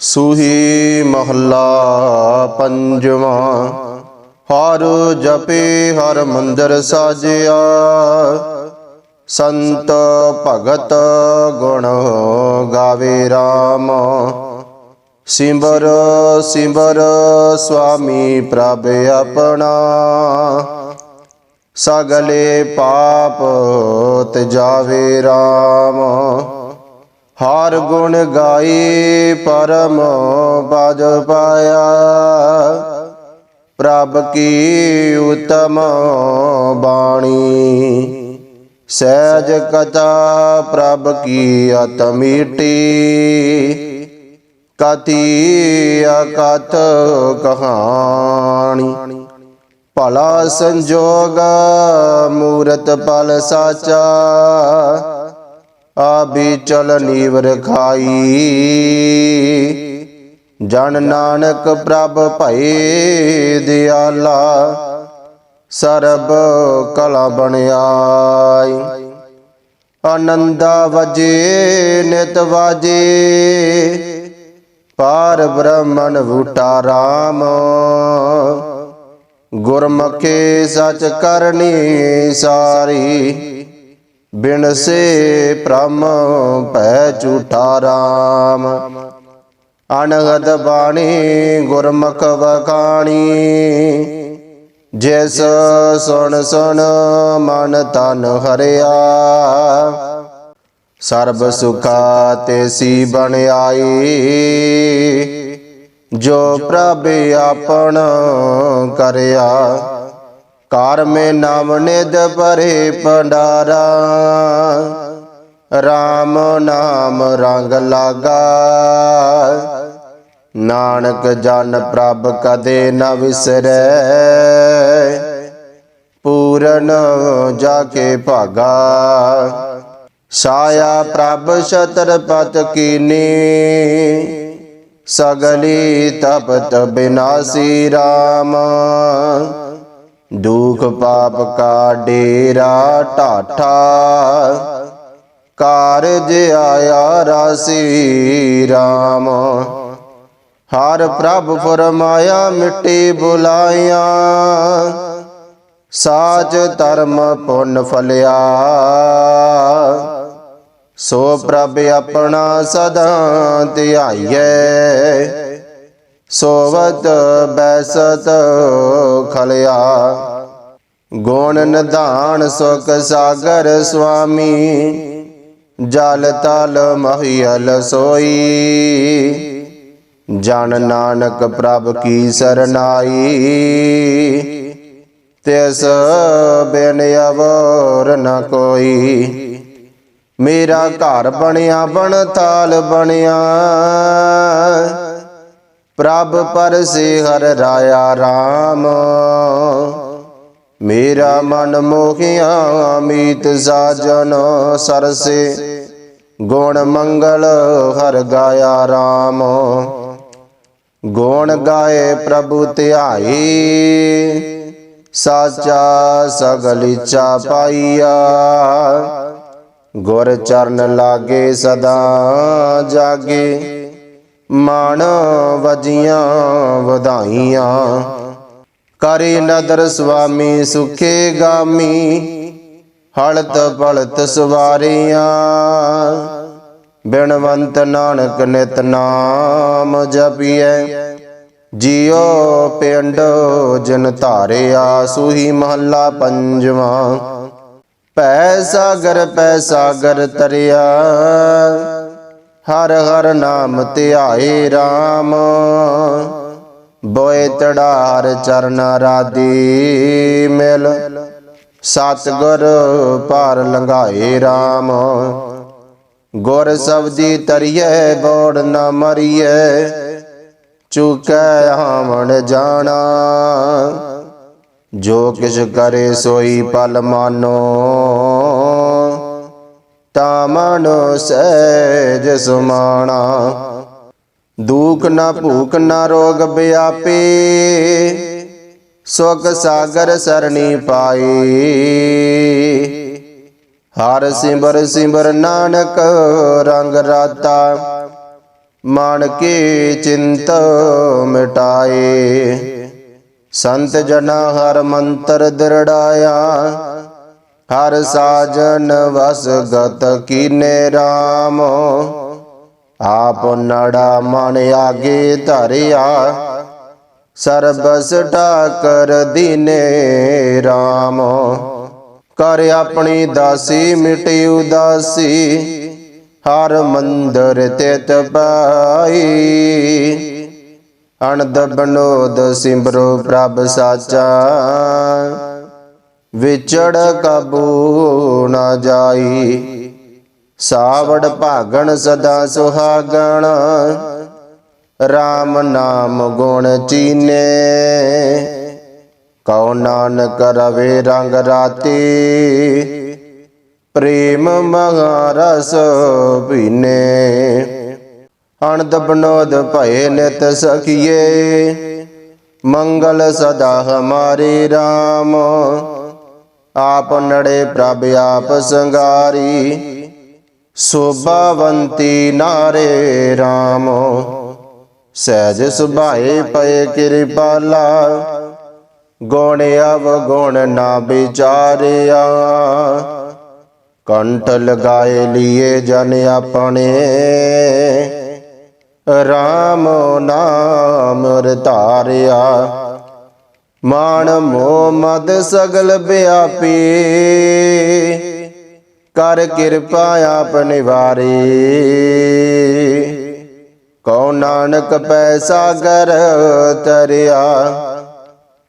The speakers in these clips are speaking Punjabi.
ਸੂਹੀ ਮਹੱਲਾ ਪੰਜਵਾਂ, ਹਰ ਜਪੇ ਹਰ ਮੰਦਰ ਸਾਜਿਆ। ਸੰਤ ਭਗਤ ਗੁਣ ਗਾਵੇ RAM ਸਿਮਰ ਸਿਮਰ ਸੁਆਮੀ ਪ੍ਰਭ ਆਪਣਾ। ਸਗਲੇ ਪਾਪ ਜਾਵੇ RAM ਹਰ ਗੁਣ ਗਾਈ ਪਰਮ ਪਦ ਪਾਇਆ। ਪ੍ਰਭ ਕੀ ਉਤਮ ਬਾਣੀ। ਸਹਿਜ ਕਥਾ ਪ੍ਰਭ ਕੀ ਅਤ ਮੀਟੀ। ਕਥੀ ਅਕਥ ਕਹਾਣੀ। ਭਲਾ ਸੰਜੋਗ ਮੂਰਤ ਪਲ ਸਾਚਾ। ਆਬੀ ਚਲ ਨੀਵਰ ਖਾਈ। ਜਨ ਨਾਨਕ ਪ੍ਰਭ ਭਏ ਦਿਆਲਾ, ਸਰਬ ਕਲਾ ਬਣਾਈ। ਆਨੰਦਾ ਵਜੇ, ਨਿਤ ਵਾਜੇ, ਪਾਰ ਬ੍ਰਹਮਣ ਵੂਟਾ ਰਾਮ। ਗੁਰਮੁਖੇ ਸਚ ਕਰਨੀ ਸਾਰੀ ਬਿਨ ਪ੍ਰਮ ਭ੍ਰਮ ਭੈ ਝੂਠਾ ਰਾਮ। ਅਨਹਦ ਬਾਣੀ ਗੁਰਮੁਖ ਵਖਾਣੀ। ਜਿਸ ਸੁਣ ਸੁਣ ਮਨ ਤਨ ਹਰਿਆ। ਸਰਬ ਸੁਖਾ ਤੇਸੀ ਬਣ ਆਈ। ਜੋ ਪ੍ਰਭ ਆਪਣ ਕਰਿਆ। ਕਾਰ ਮੇ ਨਾਮ ਨਿਦ ਪਰੇ ਪੰਡਾਰਾ RAM ਨਾਮ ਰੰਗ ਲਾਗਾ। ਨਾਨਕ ਜਨ ਪ੍ਰਭ ਕਦੇ ਨਾ ਵਿਸਰੈ। ਪੂਰਨ ਜਾ ਕੇ ਭਾਗਾ। ਸਾਇਆ ਪ੍ਰਭ ਛਤਰਪਤ ਕੀਨੀ। ਸਗਲੀ ਤਪਤ ਬਿਨਾਸੀ RAM ਦੁਖ ਪਾਪ ਕਾ ਡੇਰਾ ਢਾਠਾ। ਕਾਰਜ ਆਇਆ ਰਸੀ RAM ਹਰ ਪ੍ਰਭ ਫਰਮਾਇਆ, ਮਿੱਟੀ ਬੁਲਾਇਆ। ਸਾਚ ਧਰਮ ਪੁੰਨ ਫਲਿਆ। ਸੋ ਪ੍ਰਭ ਆਪਣਾ ਸਦਾ ਧਿਆਈਐ। ਸੋਵਤ ਬੈਸਤ ਖਲਿਆ। ਗੁਣ ਨਿਧਾਨ ਸੁਖ ਸਾਗਰ ਸੁਆਮੀ। ਜਲ ਤਲ ਮਹੀਲ ਸੋਈ। ਜਨ ਨਾਨਕ ਪ੍ਰਭ ਕੀ ਸਰਨਾਈ। ਤਿਸ ਬਿਨ ਅਵਰ ਨ ਕੋਈ। ਮੇਰਾ ਘਰ ਬਣਿਆ, ਬਣ ਤਾਲ ਬਣਿਆ। ਪ੍ਰਭ ਪਰਸੇ ਹਰ ਰਾਇਆ RAM ਮੇਰਾ ਮਨ ਮੋਹਿਆ ਮੀਤ ਸਾਜਨ ਸਰਸੇ। ਗੁਣ ਮੰਗਲ ਹਰ ਗਾਇਆ RAM ਗੁਣ ਗਾਏ ਪ੍ਰਭੂ ਧਿਆਈ। ਸਾਚਾ ਸਗਲ ਇਚਾ ਪਾਈਆ। ਗੁਰ ਚਰਨ ਲਾਗੇ ਸਦਾ ਜਾਗੇ। ਮਨ ਵਜੀਆਂ, ਵਧਾਈਆਂ। ਕਰੇ ਨਦਰ ਸੁਆਮੀ, ਸੁਖੇ ਗਾਮੀ, ਹਲਤ ਪਲਤ ਸਵਾਰੀਆਂ। ਬਿਨਵੰਤ ਨਾਨਕ ਨਿਤ ਨਾਮ ਜਪੀਐ। ਜਿਉ ਪਿੰਡ ਜਨ ਧਾਰਿਆ, ਸੂਹੀ ਮਹੱਲਾ ਪੰਜਵਾਂ। ਪੈ ਸਾਗਰ ਪੈ ਸਾਗਰ ਤਰਿਆ। ਹਰ ਹਰ ਨਾਮ ਧਿਆਏ RAM ਬੋਏ ਤੜਾਰ ਚਰਨ ਰਾਦੀ ਮਿਲ। ਸਤਗੁਰ ਪਾਰ ਲੰਘਾਏ RAM ਗੁਰ ਸਬਦੀ ਤਰੀਏ ਬੋੜ ਨਾ ਮਰੀਏ। ਚੁਕੈ ਆਵਣ ਜਾਣਾ। ਜੋ ਕਿਛ ਕਰੇ ਸੋਈ ਪਲ ਮਾਨੋ। ਮਨ ਸਹਿਜ ਸੁਮਾਣਾ। ਦੁਖ ਨਾ ਭੂਖ ਨਾ ਰੋਗ ਬਿਆਪੇ। ਸੁਖ ਸਾਗਰ ਸਰਣੀ ਪਾਈ। ਹਰ ਸਿਮਰ ਸਿਮਰ ਨਾਨਕ ਰੰਗ ਰਾਤਾ। ਮਨ ਕੀ ਚਿੰਤ ਮਿਟਾਏ। ਸੰਤ ਜਨਾ ਹਰ ਮੰਤਰ ਦਰੜਾਇਆ। ਹਰ ਸਾਜਨ ਵਸ ਗਤ ਕੀਨੇ RAM ਆਪ ਨੜਾ ਮਨ ਆਗੇ ਧਰਿਆ, ਸਰਬਸ ਢਾਕਰ ਦੀਨੇ RAM ਕਰ ਆਪਣੀ ਦਾਸੀ ਮਿਟੀ ਉਦਾਸੀ, ਹਰ ਮੰਦਰ ਤਿਤ ਪਾਈ। ਅਨੰਦ ਬਨੋਦ ਸਿਮਰੋ ਪ੍ਰਭ ਸਾਚਾ। ਵਿਚੜ ਕਬੂ ਨਾ ਜਾਈ। ਸਾਵੜ ਭਾਗਣ ਸਦਾ ਸੁਹਾਗਣ। RAM ਨਾਮ ਗੁਣ ਚੀਨੇ। ਕਉ ਨਾਨਕ ਰਵੇ ਰੰਗ ਰਾਤੀ। ਪ੍ਰੇਮ ਮਹਾਰਸ ਪੀਨੇ। ਅਣਦ ਬਨੋਦ ਭਏ ਨਿਤ ਸਖੀਏ। ਮੰਗਲ ਸਦਾ ਹਮਾਰੇ RAM ਆਪ ਨੜੇ ਪ੍ਰਭ ਆਪ ਸੰਗਾਰੀ, ਸੋਭਾਵੰਤੀ ਨਾਰੇ RAM ਸਹਿਜ ਸੁਭਾਏ ਪਏ ਕਿਰਪਾਲਾ, ਗੁਣ ਅਵਗੁਣ ਨਾ ਵਿਚਾਰਿਆ। ਕੰਠ ਲਗਾਏ ਲੀਏ ਜਨ ਆਪਣੇ RAM ਨਾਮ ਰਤਾਰਿਆ। ਮਾਨ ਮੋਹ ਮਦ ਸਗਲ ਬਿਆਪੀ ਕਰ ਕਿਰਪਾ ਆਪ ਨਿਵਾਰੀ। ਕਉ ਨਾਨਕ ਪੈਸਾ ਸਾਗਰ ਤਰਿਆ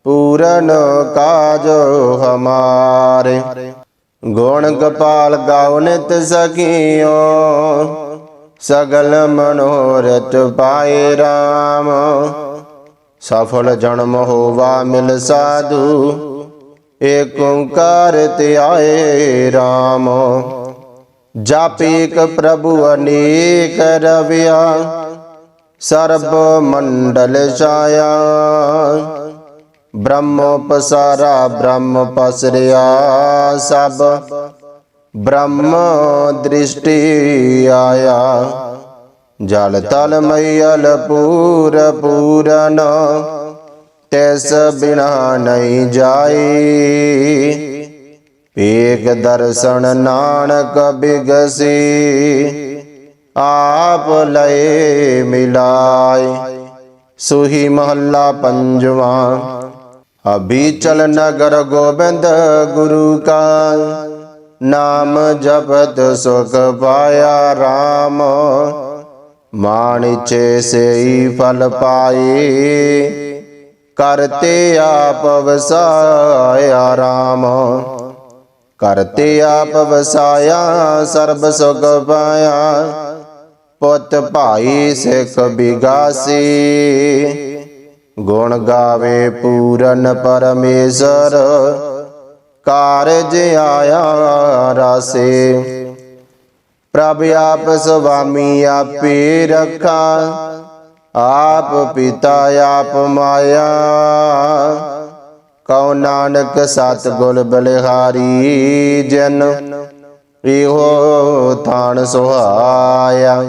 ਪੂਰਨ ਕਾਜ ਹਮਾਰੇ। ਗੁਣ ਗੋਪਾਲ ਗਾਉ ਨਿਤ ਸਖੀਓ, ਸਗਲ ਮਨੋਰਥ ਪਾਏ RAM ਸਫਲ ਜਨਮ ਹੋਵਾ ਮਿਲ ਸਾਧੂ। ਏਕ ਓੰਕਾਰ ਤੇ ਆਏ RAM ਜਾਪੇਕ ਪ੍ਰਭੂ ਅਨੇਕ ਰਵਿਆ। ਸਰਬ ਮੰਡਲ ਛਾਇਆ। ਬ੍ਰਹਮ ਪਸਾਰਾ, ਬ੍ਰਹਮ ਪਸਰਿਆ ਸਭ। ਬ੍ਰਹਮ ਦ੍ਰਿਸ਼ਟੀ ਆਇਆ। ਜਲ ਤਲ ਮਈਲ ਪੂਰ ਪੂਰਨ, ਤੈਸ ਬਿਨਾ ਨਹੀਂ ਜਾਈ। ਏਕ ਦਰਸ਼ਨ ਨਾਨਕ ਬਿਗਸੀ, ਆਪ ਲਏ ਮਿਲਾਏ। ਸੁਹੀ ਮਹੱਲਾ ਪੰਜਵਾ ਅਭੀ ਚਲ ਨਗਰ ਗੋਬਿੰਦ ਗੁਰੂ ਕਾ ਨਾਮ ਜਪਤ ਸੁਖ ਪਾਇਆ RAM ਮਾਣਿਚੇ ਸੇਈ ਫਲ ਪਾਏ ਕਰਤੇ ਆਪ ਵਸਾਇਆ RAM ਕਰਤੇ ਆਪ ਵਸਾਇਆ, ਸਰਬ ਸੁਖ ਪਾਇਆ। ਪੁੱਤ ਭਾਈ ਸਿੱਖ ਬਿਗਾਸੀ। ਗੁਣ ਗਾਵੇ ਪੂਰਨ ਪਰਮੇਸ਼ਰ। ਕਾਰਜ ਆਇਆ ਰਾਸੇ। ਪ੍ਰਭ ਆਪ ਸੁਆਮੀ ਆਪੇ ਰੱਖਾ। ਆਪ ਪਿਤਾ ਆਪ ਮਾਇਆ। ਕਉ ਨਾਨਕ ਸਤ ਗੁਲ ਬਲਿਹਾਰੀ ਜਨ, ਇਹੋ ਥਾਨ ਸੁਹਾਇਆ।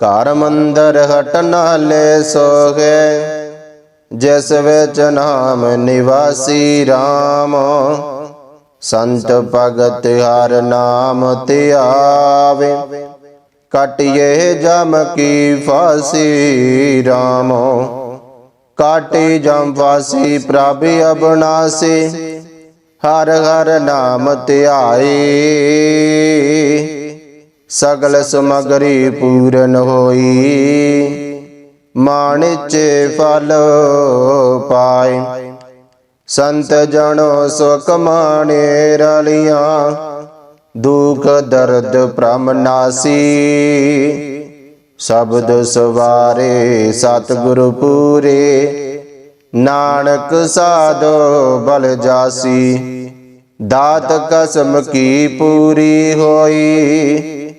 ਘਰ ਮੰਦਰ ਹਟ ਨਾਲੇ ਸੋਗੇ ਜਿਸ ਵਿੱਚ ਨਾਮ ਨਿਵਾਸੀ RAM ਸੰਤ ਭਗਤ ਹਰ ਨਾਮ ਤੇ ਆਵੇ। ਕਟਿਏ ਜਮ ਕੀ ਫਾਸੀ RAM ਕਾਟੇ ਜਮ ਫਾਸੀ ਪ੍ਰਭ ਅਬਨਾਸੀ ਹਰ ਹਰ ਨਾਮ ਧਿਆਏ ਸਗਲ ਸਮਗਰੀ ਪੂਰਨ ਹੋਈ। ਮਾਣਿਚੇ ਫਲ ਪਾ ਸੰਤ ਜਣੋ ਸੁਖ ਮਾਣੇ ਰਲੀਆਂ, ਦੁਖ ਦਰਦ ਭ੍ਰਮ ਨਾਸੀ। ਸ਼ਬਦ ਸਵਾਰੇ ਸਤਿਗੁਰ ਪੂਰੇ, ਨਾਨਕ ਸਾਧੋ ਬਲ ਜਾਸੀ। ਦਾਤ ਕਸਮ ਕੀ ਪੂਰੀ ਹੋਈ,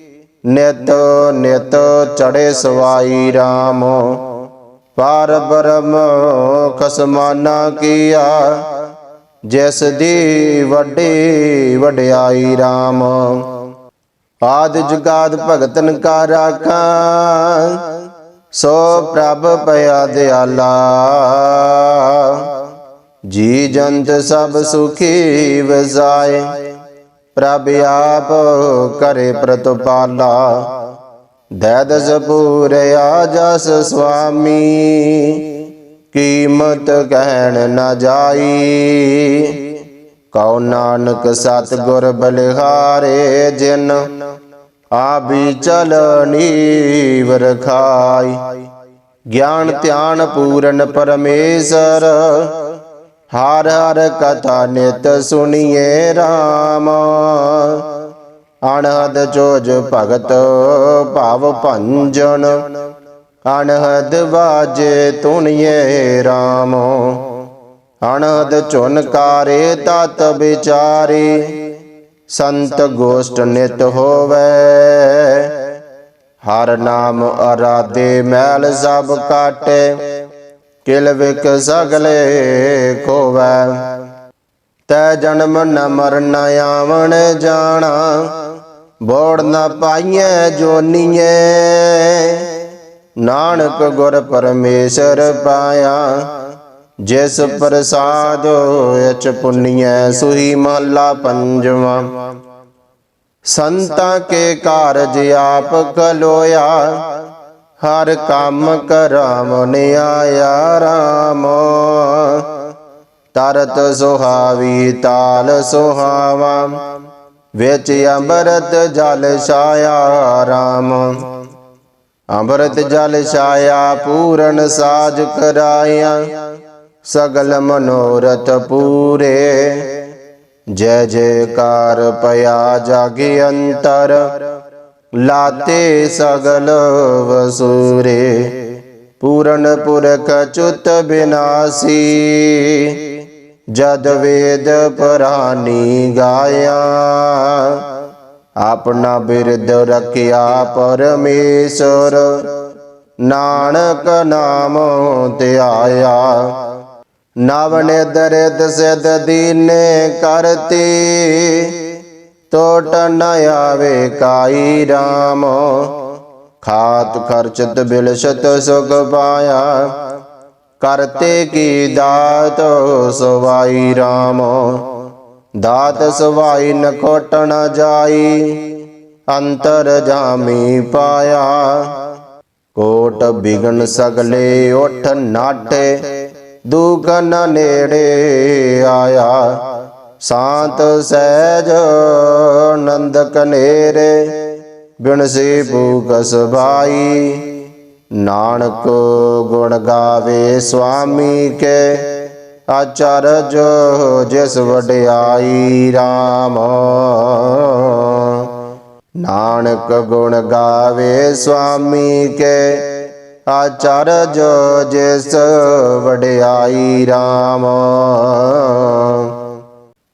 ਨਿਤ ਨਿਤ ਚੜੇ ਸਵਾਈ RAM ਪਾਰ ਬ੍ਰਹਮ ਖਸਮਾਨਾ ਕੀਆ, ਜਿਸ ਦੀ ਵੱਡੀ ਵਡਿਆਈ RAM ਆਦ ਜੁਗਾਦ ਭਗਤਨ ਕਾ ਰਾਖਾ, ਸੋ ਪ੍ਰਭ ਪਿਆ ਦਿਆਲਾ। ਜੀ ਜੰਤ ਸਭ ਸੁਖੀ ਵਸਾਏ, ਪ੍ਰਭ ਆਪ ਕਰੇ ਪ੍ਰਤਪਾਲਾ। ਦੈਦਸ ਪੂਰਿਆ ਜਸ ਸੁਆਮੀ ਕੀਮਤ ਕਹਿਣ ਨਾ ਜਾਈ। ਕਉ ਨਾਨਕ ਸਤਿਗੁਰ ਬਲਿਹਾਰੇ, ਜਿਨ ਆਬੀ ਚਲਨੀ ਵਰਖਾਈ ਗਿਆਨ ਧਿਆਨ ਪੂਰਨ ਪਰਮੇਸ਼ਰ, ਹਰ ਹਰ ਕਥਾ ਨਿਤ ਸੁਣੀਏ RAM ਅਣਹਦ ਜੋਜ ਭਗਤ ਭਾਵ ਭੰਜਨ, ਅਣਹਦ ਵਾਜੇ ਤੁਣੀਏ RAM ਅਨਹਦ ਚੁਨਕਾਰੇ ਤਤ ਵਿਚਾਰੇ, ਸੰਤ ਗੋਸ਼ਟ ਨਿਤ ਹੋਵੇ। ਹਰ ਨਾਮ ਅਰਾਦੇ ਮੈਲ ਸਭ ਕਾਟੇ, ਕਿਲ ਵਿਕ ਸਗਲੇ ਕੋਵੈ ਤੈ ਜਨਮ ਨ ਮਰਨ ਆਵਣ ਜਾਣਾ ਬੋੜ ਨ ਪਾਈਐ ਜੋਨੀਏ ਨਾਨਕ ਗੁਰ ਪਰਮੇਸ਼ਰ ਪਾਇਆ, ਜਿਸ ਪ੍ਰਸਾਦ ਅਚ ਪੁੰਨੀਐ ਸੁਹੀ ਮਹੱਲਾ ਪੰਜਵਾ। ਸੰਤਾਂ ਕੇ ਕਾਰਜ ਆਪ ਕਲੋਇਆ ਹਰ ਕੰਮ ਕਰਾਵਨ ਆਇਆ ਰਾਮ। ਤਰਤ ਸੁਹਾਵੀ ਤਾਲ ਸੁਹਾਵਾ। ਵਿੱਚ ਅੰਮ੍ਰਿਤ ਜਲ ਛਾਇਆ ਰਾਮ। ਅੰਮ੍ਰਿਤ ਜਲ ਛਾਇਆ ਪੂਰਨ ਸਾਜ ਕਰਾਇਆ। ਸਗਲ ਮਨੋਰਥ ਪੂਰੇ। ਜੈ ਜੈਕਾਰ ਪਿਆ ਜਾਗੇ ਅੰਤਰ। ਲਾਤੇ ਸਗਲ ਵਸੂਰੇ। ਪੂਰਨ ਪੁਰਖ ਚੁੱਤ ਬਿਨਾਸੀ। ਜਦ ਵੇਦ ਪ੍ਰਾਨੀ ਗਾਇਆ, ਆਪਣਾ ਬਿਰਦ ਰਖਿਆ ਪਰਮੇਸ਼ਰ। ਨਾਨਕ ਨਾਮ ਧਿਆਇਆ ਨਵ ਦਰਿਦ ਸਿਧ ਦੀਨੇ ਕਰਤੀ। ਟੋਟ ਨ ਆਵੇ ਕਾਈ ਰਾਮ, ਖਾਤ ਖਰਚਤ ਬਿਲਸ਼ਤ ਸੁਖ ਪਾਇਆ। ਕਰਤੇ ਕੀ ਦਾਤ, ਸਵਾਈ ਰਾਮ। ਦਾਤ ਸਵਾਈ ਨ ਕੋਟ ਜਾਈ, ਅੰਤਰ ਜਾਮੀ ਪਾਇਆ। ਕੋਟ ਬਿਗਨ ਸਗਲੇ ਉਠ ਨਾਟੇ, ਦੁਖ ਨ ਨੇੜੇ ਆਇਆ। ਸ਼ਾਂਤ ਸਹਿਜ ਨੰਦ ਕਨੇਰੇ ਬਿਨਸੀ ਭੂਖ ਭਾਈ ਨਾਨਕ ਗੁਣ ਗਾਵੇ ਸੁਆਮੀ ਕੇ ਆਚਰਜ ਜਿਸ ਵਡਿਆਈ RAM ਨਾਨਕ ਗੁਣ ਗਾਵੇ ਸੁਆਮੀ ਕੇ ਆਚਰਜ ਜਿਸ ਵਡਿਆਈ RAM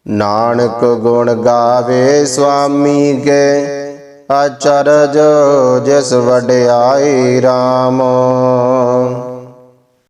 ਨਾਨਕ ਗੁਣ ਗਾਵੇ ਸੁਆਮੀ ਕੇ ਅਚਰਜ ਜਿਸ ਵਡਿਆਈ RAM